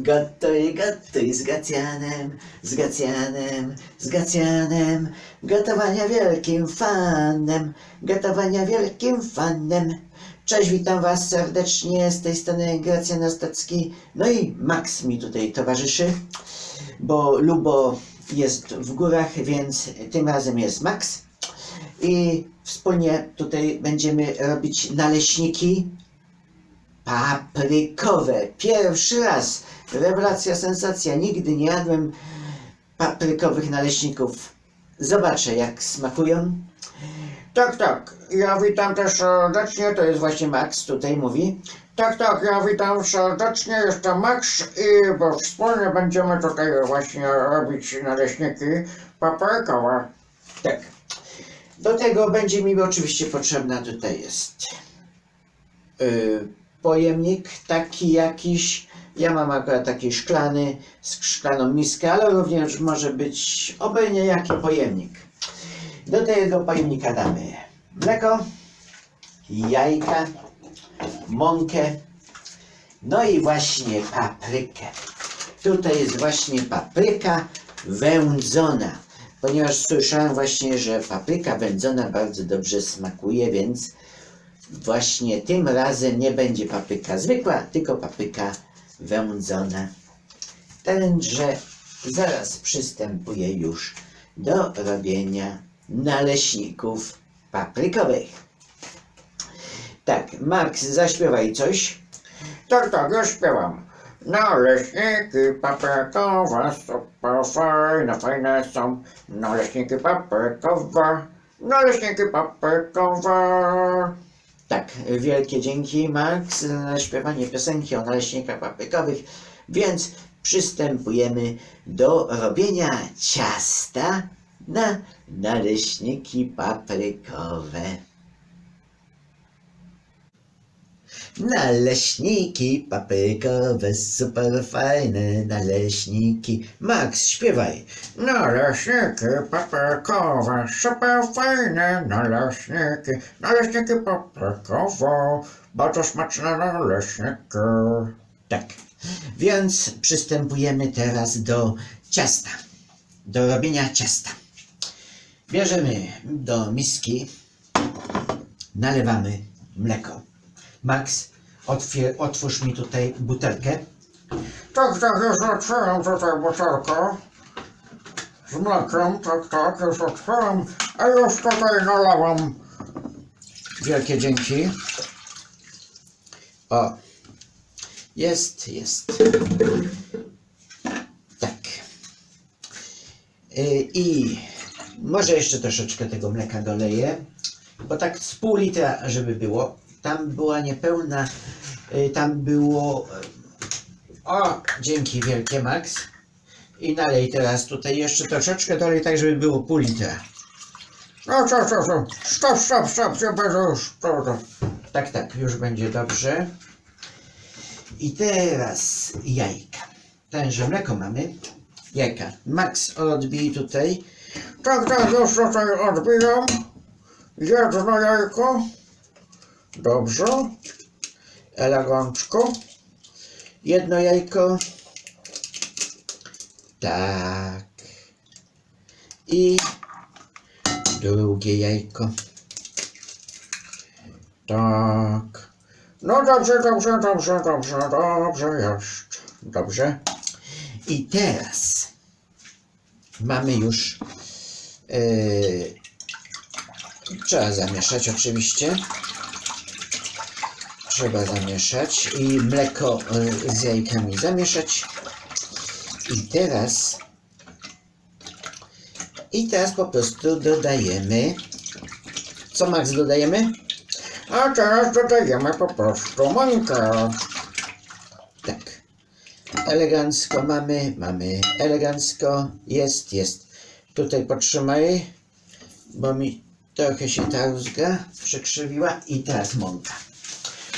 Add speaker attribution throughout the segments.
Speaker 1: Gotuj, gotuj z Gacjanem, z Gacjanem, z Gacjanem. Gotowania wielkim fanem, gotowania wielkim fanem. Cześć, witam Was serdecznie z tej strony Gracjan Ostacki. No i Max mi tutaj towarzyszy, bo Lubo jest w górach, więc tym razem jest Max. I wspólnie tutaj będziemy robić naleśniki paprykowe. Pierwszy raz. Rewelacja, sensacja. Nigdy nie jadłem paprykowych naleśników. Zobaczę, jak smakują.
Speaker 2: Tak, tak. Ja witam też serdecznie, to jest właśnie Max tutaj mówi. Tak, tak, ja witam serdecznie, jestem Max i bo wspólnie będziemy tutaj właśnie robić naleśniki paprykowe.
Speaker 1: Tak. Do tego będzie mi oczywiście potrzebna tutaj jest yy, pojemnik taki jakiś. Ja mam akurat taki szklany, szklaną miskę, ale również może być obojętnie jaki pojemnik. Do tego pojemnika damy mleko, jajka, mąkę, no i właśnie paprykę. Tutaj jest właśnie papryka wędzona, ponieważ słyszałem właśnie, że papryka wędzona bardzo dobrze smakuje, więc właśnie tym razem nie będzie papryka zwykła, tylko papryka wędzona. Tenże zaraz przystępuję już do robienia naleśników paprykowych. Tak, Max, zaśpiewaj coś.
Speaker 2: Tak, tak, ja śpiewam. Naleśniki paprykowe, super fajne, fajne są. Naleśniki paprykowe, naleśniki paprykowe.
Speaker 1: Tak, wielkie dzięki Max za śpiewanie piosenki o naleśnikach paprykowych, więc przystępujemy do robienia ciasta na naleśniki paprykowe. Naleśniki paprykowe, super fajne naleśniki. Max, śpiewaj.
Speaker 2: Naleśniki paprykowe, super fajne naleśniki, naleśniki paprykowe, bardzo smaczne naleśniki.
Speaker 1: Tak. Więc przystępujemy teraz do ciasta. Do robienia ciasta. Bierzemy do miski, nalewamy mleko. Max, otwórz mi tutaj butelkę.
Speaker 2: Tak, tak, już otwieram tutaj butelkę z mlekiem, tak, tak, już otwieram, a już tutaj nalewam.
Speaker 1: Wielkie dzięki. O, jest, jest. Tak. Y, I może jeszcze troszeczkę tego mleka doleję, bo tak z pół litra, żeby było. Tam była niepełna, y, tam było... y, O, dzięki wielkie Max. I nalej teraz tutaj jeszcze troszeczkę dolej, tak żeby było pół litra.
Speaker 2: No co, stop, stop, stop, nie będę już, to, to.
Speaker 1: Tak, tak, już będzie dobrze. I teraz jajka. Tenże mleko mamy. Jajka. Max odbij tutaj.
Speaker 2: Tak, tak, już tutaj odbijam. Jedno jajko. Dobrze. Elegancko.
Speaker 1: Jedno jajko. Tak. I drugie jajko.
Speaker 2: Tak. No dobrze, dobrze, dobrze, dobrze, dobrze jest.
Speaker 1: Dobrze. I teraz mamy już. Yy, trzeba zamieszać oczywiście. Trzeba zamieszać i mleko yy, z jajkami zamieszać. I teraz. I teraz po prostu dodajemy. Co Max dodajemy?
Speaker 2: A teraz dodajemy po prostu mąkę.
Speaker 1: Tak. Elegancko mamy, mamy elegancko. Jest, jest. Tutaj potrzymaj, bo mi trochę się ta rózga przekrzywiła. I teraz mąka.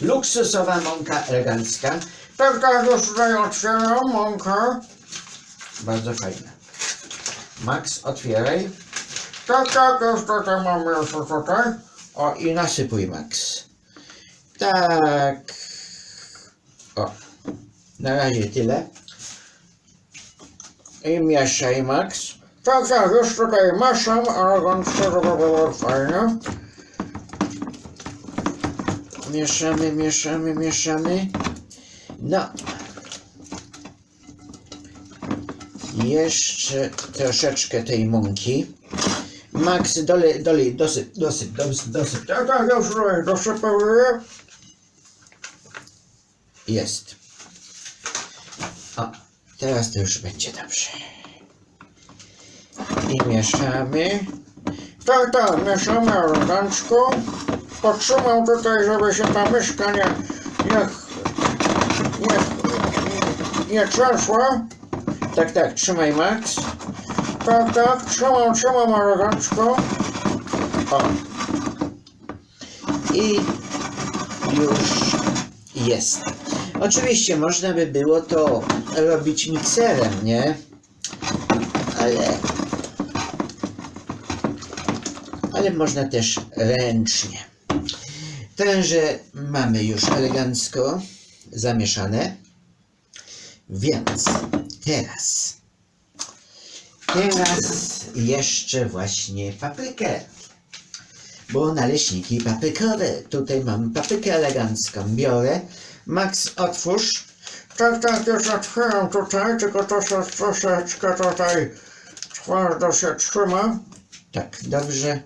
Speaker 1: Luksusowa mąka elegancka.
Speaker 2: Tak, tak, już tutaj otwieram mąkę.
Speaker 1: Bardzo fajna. Max, otwieraj.
Speaker 2: Tak, tak, już tutaj mamy już tutaj.
Speaker 1: O, i nasypuj, Max. Tak. O, na razie tyle.
Speaker 2: I mieszaj, Max. Tak, tak, już tutaj maszam, elegancko, żeby było fajnie.
Speaker 1: Mieszamy, mieszamy, mieszamy. No. Jeszcze troszeczkę tej mąki. Max, dolej, dolej, dosyp, dosyp, dosyp, dosyp.
Speaker 2: Tak, tak, tutaj dosypuję.
Speaker 1: Jest. O, teraz to już będzie dobrze. I mieszamy.
Speaker 2: Tak, tak, mieszamy elegancko. Podtrzymam tutaj, żeby się ta myszka nie, nie, nie, nie trzęsła.
Speaker 1: Tak, tak, trzymaj Max.
Speaker 2: Tak, tak, trzymam, trzymam elegancko.
Speaker 1: O. I już jest. Oczywiście można by było to robić mikserem, nie? Ale. Ale można też ręcznie. Tęże mamy już elegancko zamieszane. Więc teraz. Teraz jeszcze właśnie paprykę. Bo naleśniki paprykowe. Tutaj mam paprykę elegancką. Biorę. Max, otwórz.
Speaker 2: Tak, tak, już otwieram tutaj, tylko to się troszeczkę tutaj twardo się trzyma.
Speaker 1: Tak, dobrze.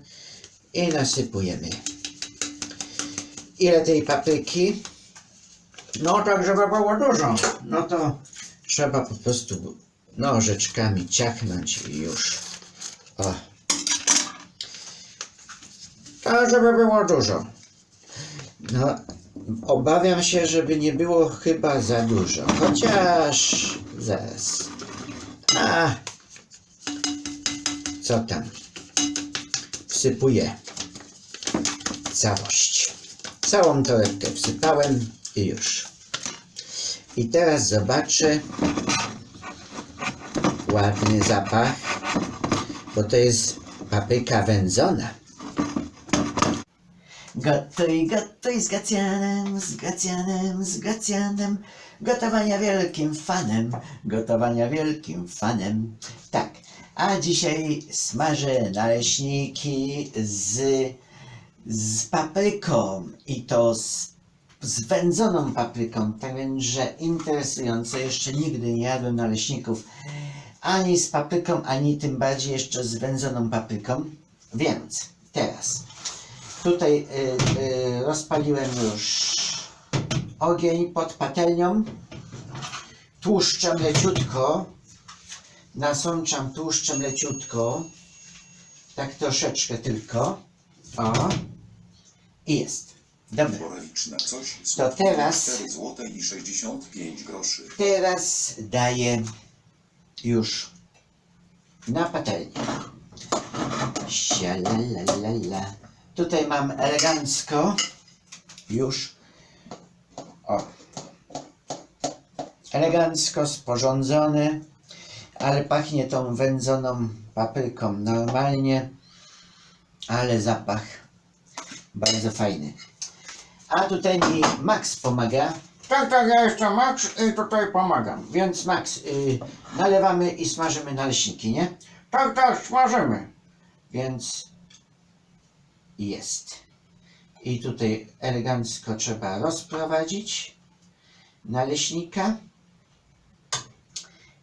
Speaker 1: I nasypujemy. Ile tej papryki?
Speaker 2: No tak, żeby było dużo.
Speaker 1: No to trzeba po prostu nożyczkami ciachnąć i już. O,
Speaker 2: Tak, żeby było dużo.
Speaker 1: no obawiam się, żeby nie było chyba za dużo. Chociaż zaraz. A, co tam? Wsypuję całość. Całą torebkę wsypałem i już. I teraz zobaczę ładny zapach, bo to jest papryka wędzona. Gotuj, gotuj z Gacjanem, z Gacjanem, z Gacjanem. Gotowania wielkim fanem, gotowania wielkim fanem. Tak, a dzisiaj smażę naleśniki z, z papryką i to z, z wędzoną papryką. Tak więc, że interesujące, jeszcze nigdy nie jadłem naleśników ani z papryką, ani tym bardziej jeszcze z wędzoną papryką. Więc teraz Tutaj y, y, rozpaliłem już ogień pod patelnią. Tłuszczem leciutko. Nasączam tłuszczem leciutko. Tak troszeczkę tylko. O. I jest. Dobra. To teraz-
Speaker 3: 4 zł i 65 groszy.
Speaker 1: Teraz daję już na patelnię. Sialalalala. Tutaj mam elegancko już o elegancko sporządzony, ale pachnie tą wędzoną papryką normalnie, ale zapach bardzo fajny. A tutaj mi Max pomaga,
Speaker 2: Tak, tak, ja jestem Max i tutaj pomagam.
Speaker 1: Więc Max, y, nalewamy i smażymy naleśniki, nie?
Speaker 2: Tak, tak, smażymy.
Speaker 1: Więc jest. I tutaj elegancko trzeba rozprowadzić naleśnika.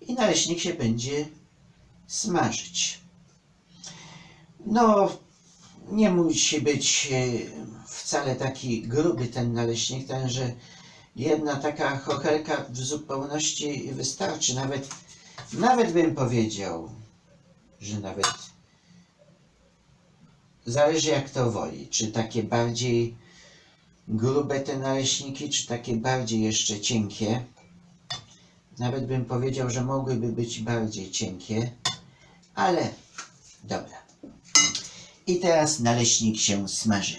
Speaker 1: I naleśnik się będzie smażyć. No, nie musi być y, wcale taki gruby ten naleśnik, ten, że jedna taka chochelka w zupełności wystarczy. Nawet, nawet bym powiedział, że nawet zależy jak to woli. Czy takie bardziej grube te naleśniki, czy takie bardziej jeszcze cienkie. Nawet bym powiedział, że mogłyby być bardziej cienkie, ale dobra. I teraz naleśnik się smaży.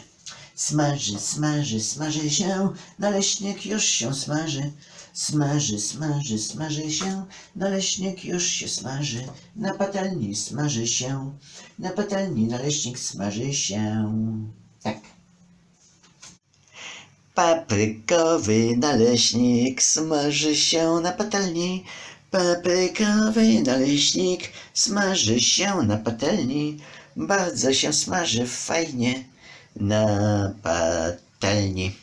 Speaker 1: Smaży, smaży, smaży się, naleśnik już się smaży. Smaży, smaży, smaży się, naleśnik już się smaży. Na patelni smaży się, na patelni naleśnik smaży się. Tak. Paprykowy naleśnik smaży się na patelni. Paprykowy naleśnik smaży się na patelni. Bardzo się smaży fajnie na patelni.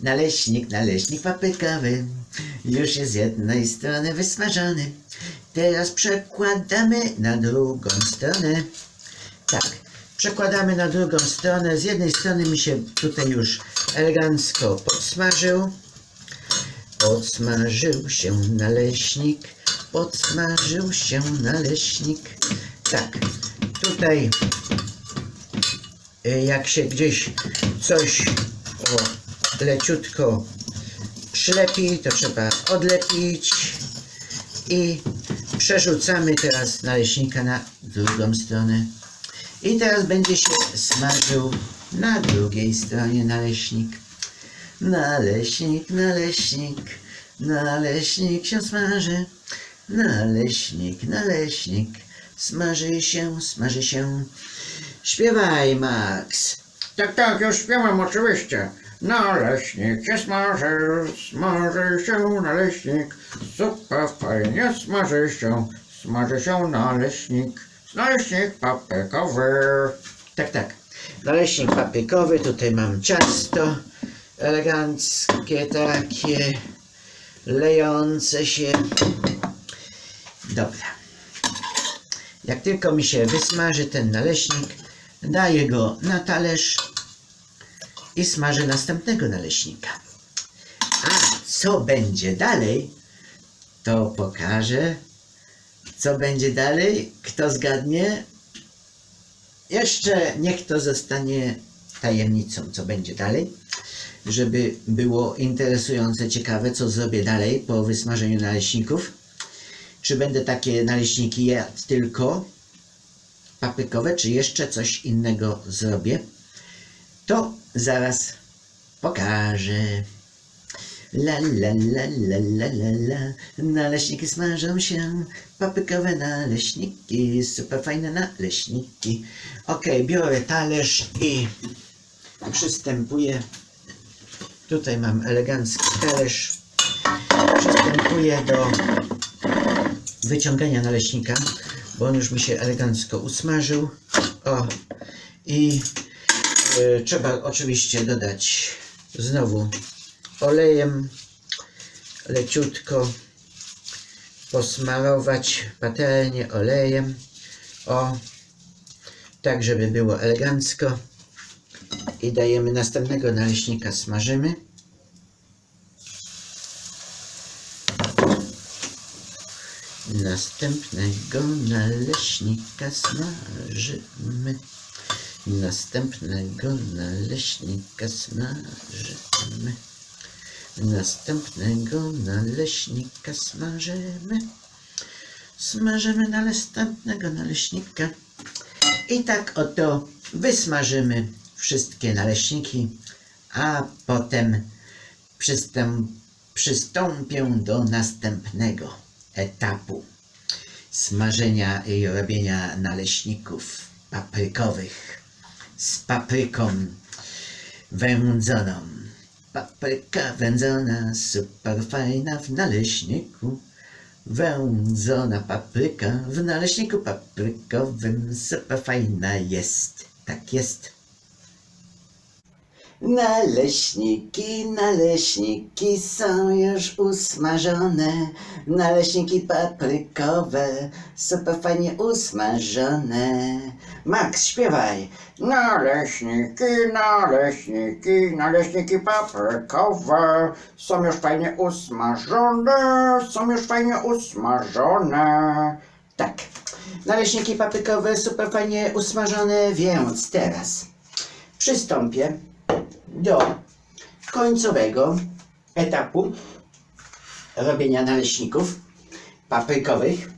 Speaker 1: Naleśnik, naleśnik paprykowy już jest z jednej strony wysmażony. Teraz przekładamy na drugą stronę. Tak, przekładamy na drugą stronę. Z jednej strony mi się tutaj już elegancko podsmażył. Podsmażył się naleśnik, podsmażył się naleśnik. Tak, tutaj y, jak się gdzieś coś o, leciutko przylepi, to trzeba odlepić i przerzucamy teraz naleśnika na drugą stronę. I teraz będzie się smażył na drugiej stronie naleśnik. Naleśnik, naleśnik, naleśnik się smaży. Naleśnik, naleśnik, smaży się, smaży się. Śpiewaj, Max.
Speaker 2: Tak, tak, już śpiewam oczywiście. Naleśnik się smaży, smaży się naleśnik. Super fajnie smaży się, smaży się naleśnik. Naleśnik paprykowy.
Speaker 1: Tak, tak. Naleśnik paprykowy, tutaj mam ciasto eleganckie takie, lejące się. Dobra. Jak tylko mi się wysmaży ten naleśnik, daję go na talerz i smażę następnego naleśnika. A co będzie dalej, to pokażę. Co będzie dalej? Kto zgadnie? Jeszcze niech to zostanie tajemnicą, co będzie dalej, żeby było interesujące, ciekawe, co zrobię dalej po wysmażeniu naleśników. Czy będę takie naleśniki jadł tylko paprykowe, czy jeszcze coś innego zrobię, to zaraz pokażę. La la la la la la la. Naleśniki smażą się. Paprykowe naleśniki Super fajne naleśniki. Ok, biorę talerz i przystępuję. Tutaj mam elegancki talerz. Przystępuję do wyciągania naleśnika Bo on już mi się elegancko usmażył. O I e, trzeba oczywiście dodać znowu olejem leciutko posmarować patelnię olejem. O tak żeby było elegancko. I dajemy następnego naleśnika smażymy następnego naleśnika smażymy Następnego naleśnika smażymy. Następnego naleśnika smażymy. Smażymy następnego naleśnika. I tak oto wysmażymy wszystkie naleśniki, a potem przystąpię do następnego etapu smażenia i robienia naleśników paprykowych z papryką wędzoną. Papryka wędzona, super fajna w naleśniku. Wędzona papryka w naleśniku paprykowym super fajna jest. Tak jest. Naleśniki, naleśniki są już usmażone. Naleśniki paprykowe, super fajnie usmażone. Max, śpiewaj.
Speaker 2: Naleśniki, naleśniki, naleśniki paprykowe są już fajnie usmażone, są już fajnie usmażone.
Speaker 1: Tak. Naleśniki paprykowe, super fajnie usmażone, więc teraz przystąpię do końcowego etapu robienia naleśników paprykowych.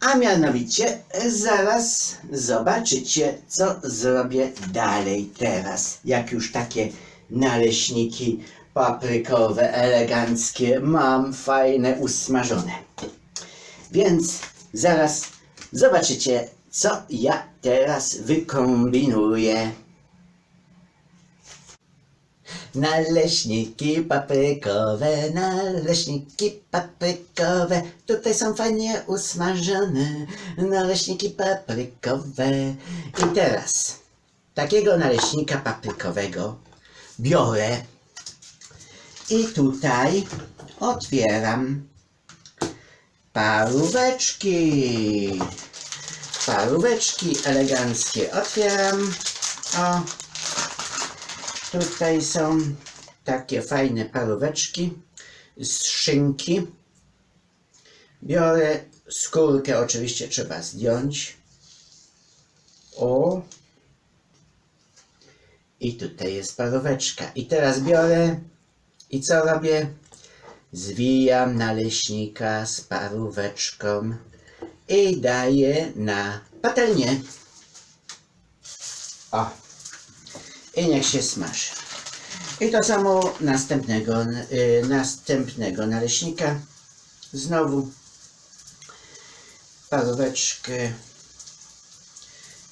Speaker 1: A mianowicie zaraz zobaczycie, co zrobię dalej teraz, jak już takie naleśniki paprykowe, eleganckie mam, fajne, usmażone. Więc zaraz zobaczycie, co ja teraz wykombinuję. Naleśniki paprykowe, naleśniki paprykowe, tutaj są fajnie usmażone, naleśniki paprykowe. I teraz takiego naleśnika paprykowego biorę i tutaj otwieram paróweczki. Paróweczki eleganckie otwieram. O, tutaj są takie fajne paróweczki z szynki. Biorę skórkę, oczywiście trzeba zdjąć. O. I tutaj jest paróweczka. I teraz biorę i co robię? Zwijam naleśnika z paróweczką i daję na patelnię. O. I niech się smaży. I to samo następnego, y, następnego naleśnika. Znowu paróweczkę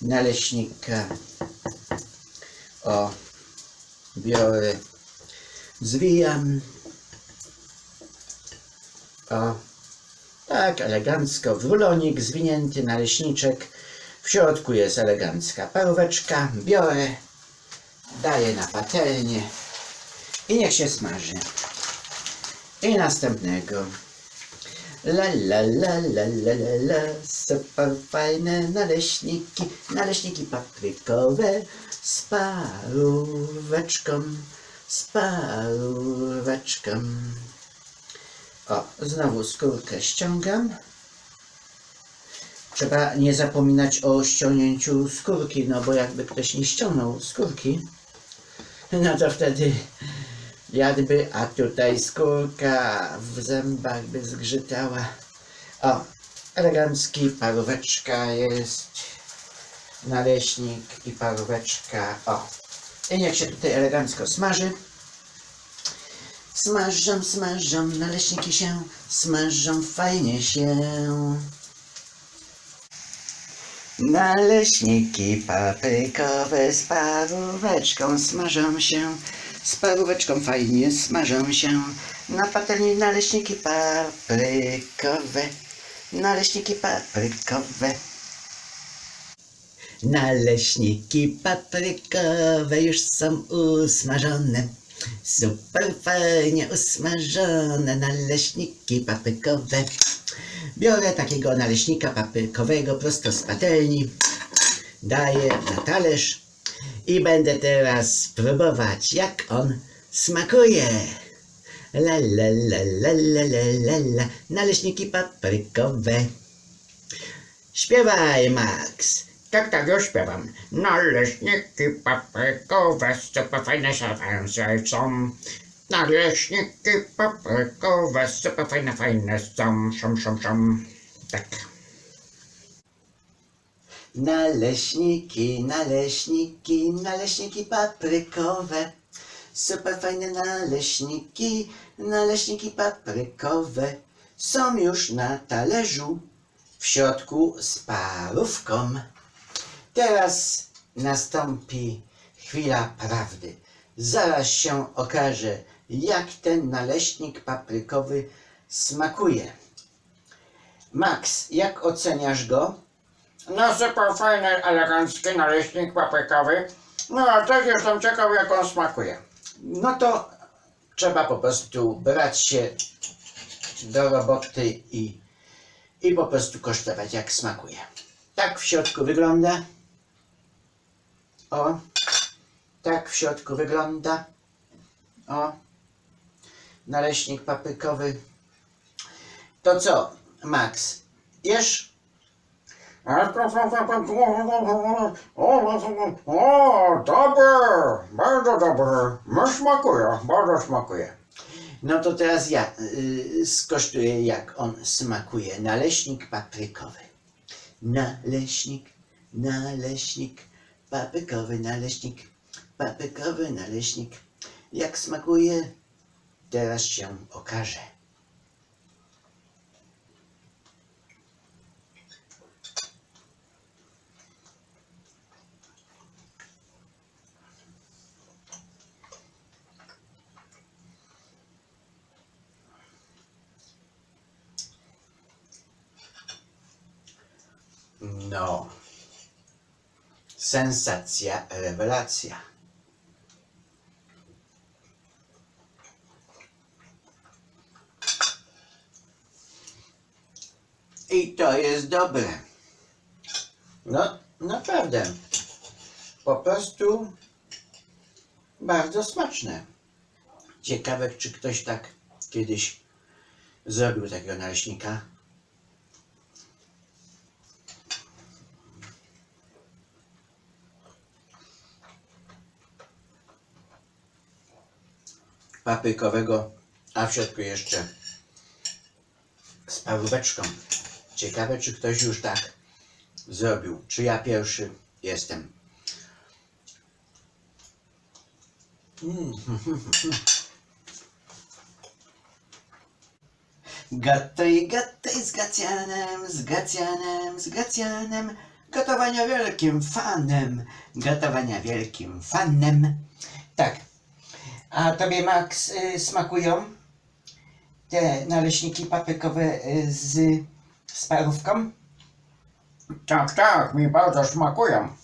Speaker 1: naleśnika. O, biorę, zwijam. O, tak elegancko, w rulonik zwinięty naleśniczek. W środku jest elegancka paróweczka. Biorę, daję na patelnię i niech się smaży. I następnego. La la la la la la la, super fajne naleśniki, naleśniki paprykowe z paróweczką, z paróweczką. O, znowu skórkę ściągam. Trzeba nie zapominać o ściągnięciu skórki, no bo jakby ktoś nie ściągnął skórki, no to wtedy jadłby, a tutaj skórka w zębach by zgrzytała. O, elegancki, paróweczka jest, naleśnik i paróweczka, o. I niech się tutaj elegancko smaży. Smażą, smażą, naleśniki się smażą, fajnie się. Naleśniki paprykowe z paróweczką smażą się, z paróweczką fajnie smażą się. Na patelni naleśniki paprykowe, naleśniki paprykowe. Naleśniki paprykowe już są usmażone. Super fajnie usmażone naleśniki paprykowe. Biorę takiego naleśnika paprykowego prosto z patelni, daję na talerz i będę teraz próbować, jak on smakuje. La la la la la la la naleśniki paprykowe. Śpiewaj, Max.
Speaker 2: Tak, tak, już śpiewam. Naleśniki paprykowe, super fajne szafensy są. Naleśniki paprykowe, super fajne, fajne są, szum, szum, szum. Tak.
Speaker 1: Naleśniki, naleśniki, naleśniki paprykowe. Super fajne naleśniki, naleśniki paprykowe. Są już na talerzu, w środku z parówką. Teraz nastąpi chwila prawdy. Zaraz się okaże, jak ten naleśnik paprykowy smakuje. Max, jak oceniasz go?
Speaker 2: No super fajny, elegancki naleśnik paprykowy. No a też jestem ciekaw jak on smakuje.
Speaker 1: No to trzeba po prostu brać się do roboty i, i po prostu kosztować jak smakuje. Tak w środku wygląda. O, tak w środku wygląda. O, naleśnik paprykowy. To co, Max, jesz?
Speaker 2: O, dobry, bardzo dobry. No smakuje, bardzo smakuje.
Speaker 1: No to teraz ja y, skosztuję, jak on smakuje. Naleśnik paprykowy. Naleśnik, naleśnik, paprykowy naleśnik, paprykowy naleśnik. Jak smakuje, Teraz się okaże. No. Sensacja, rewelacja. Jest dobre. No, naprawdę. Po prostu bardzo smaczne. Ciekawe, czy ktoś tak kiedyś zrobił takiego naleśnika. Paprykowego, a w środku jeszcze z paróweczką. Ciekawe, czy ktoś już tak zrobił. Czy ja pierwszy jestem. Mm. Gotuj, gotuj z Gacjanem, z Gacjanem, z Gacjanem. Gotowania wielkim fanem, gotowania wielkim fanem. Tak. A tobie, Max, y, smakują te naleśniki paprykowe y, z, z parówką?
Speaker 2: Tak, tak, mi bardzo smakują.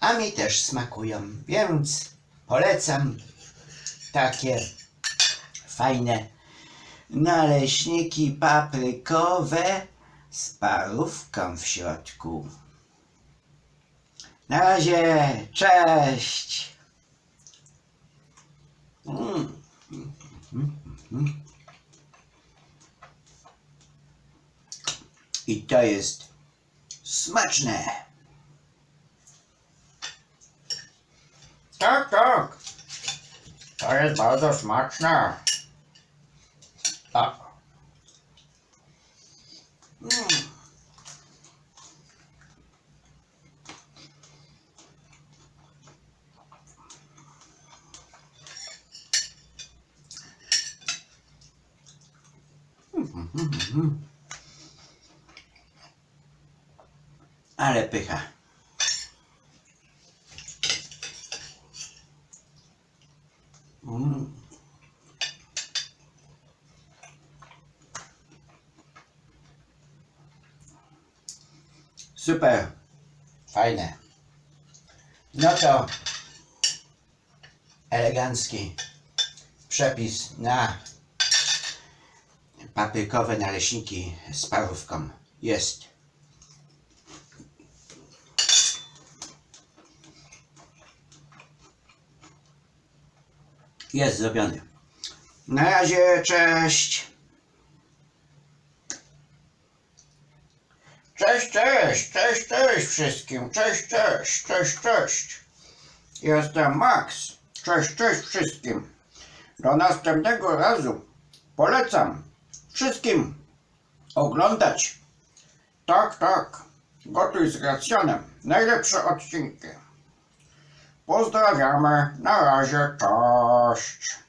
Speaker 1: A mi też smakują, więc polecam takie fajne naleśniki paprykowe z parówką w środku. Na razie, cześć! Mm. I to jest smaczne.
Speaker 2: Tak, tak. To jest bardzo smaczne.
Speaker 1: A. Mm. Ale pycha. Mm. Super. Fajne. No to elegancki przepis na paprykowe naleśniki z parówką jest. Jest zrobiony. Na razie, cześć.
Speaker 2: Cześć, cześć, cześć, cześć wszystkim. Cześć, cześć, cześć, cześć. Jestem Max. Cześć, cześć wszystkim. Do następnego razu polecam wszystkim oglądać. Tak, tak. Gotuj z racjonem. Najlepsze odcinki. Pozdrawiamy. Na razie. Cześć.